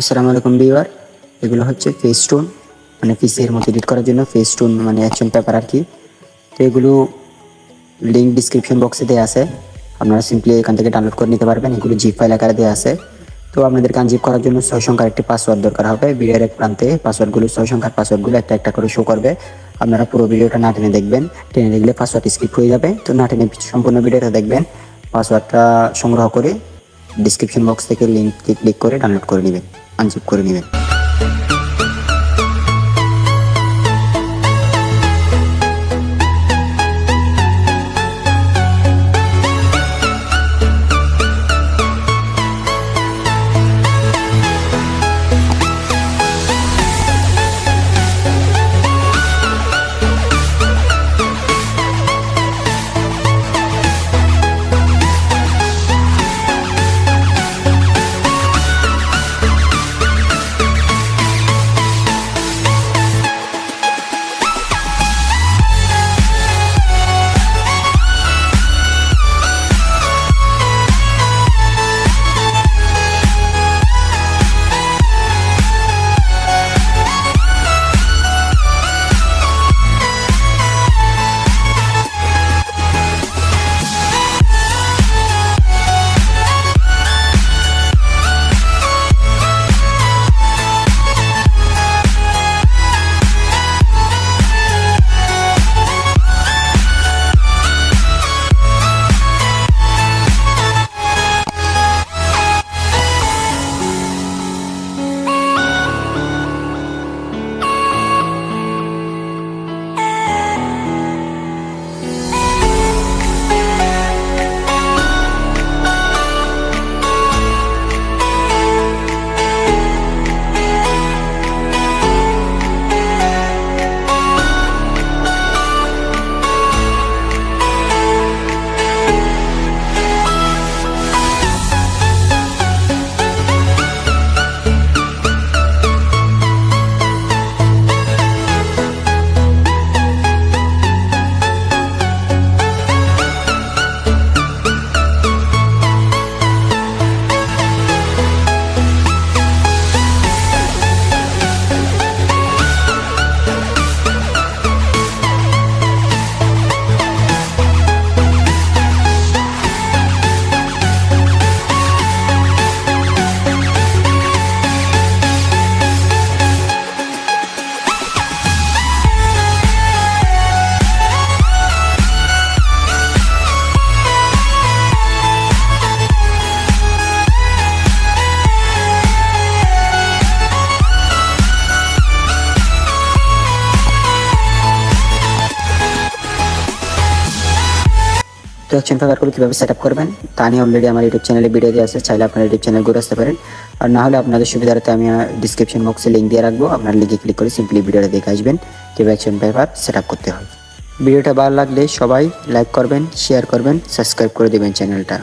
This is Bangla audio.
আসসালামু আলাইকুম ভিউয়ার, এগুলো হচ্ছে ফেস টোন মানে পিসের মতো এডিট করার জন্য ফেস টোন মানে অ্যাকশন পেপার আর কি। তো এগুলো লিঙ্ক ডিসক্রিপশন বক্সে দেওয়া আছে, আপনারা সিম্পলি এখান থেকে ডাউনলোড করে নিতে পারবেন, এগুলো জিপ ফাইল আকারে দেওয়া আছে। তো আপনাদের আনজিপ করার জন্য ছয় সংখ্যার একটি পাসওয়ার্ড দরকার হবে, ভিডিওর এক প্রান্তে পাসওয়ার্ডগুলো ছয় সংখ্যার পাসওয়ার্ডগুলো একটা একটা করে শো করবে। আপনারা পুরো ভিডিওটা না টেনে দেখবেন, টেনে দেখলে পাসওয়ার্ড স্কিপ হয়ে যাবে। তো না টেনে সম্পূর্ণ ভিডিওটা দেখবেন পাসওয়ার্ডটা সংগ্রহ করে ডিসক্রিপশন বক্স থেকে লিঙ্কটি ক্লিক করে ডাউনলোড করে নেবেন। আনজিপ করে নেবেন। তো অ্যাকশন কীভাবে সেট আপ করবেন, তা নিয়ে অলরেডি আমার ইউটিউব চ্যানেলে ভিডিও দিয়ে আছে, চাইলে আপনার ইউটিউব চ্যানেল ঘুরে আসতে পারেন। আর না হলে আপনাদের সুবিধার্থে আমি ডিসক্রিপশন বক্সে লিঙ্ক দিয়ে রাখব, আপনার লিঙ্কে ক্লিক করে সিম্পলি ভিডিওটা দেখে আসবেন কীভাবে অ্যাকশন পেপার সেট আপ করতে হয় ভিডিওটা ভালো লাগলে সবাই লাইক করবেন শেয়ার করবেন সাবস্ক্রাইব করে দেবেন চ্যানেলটা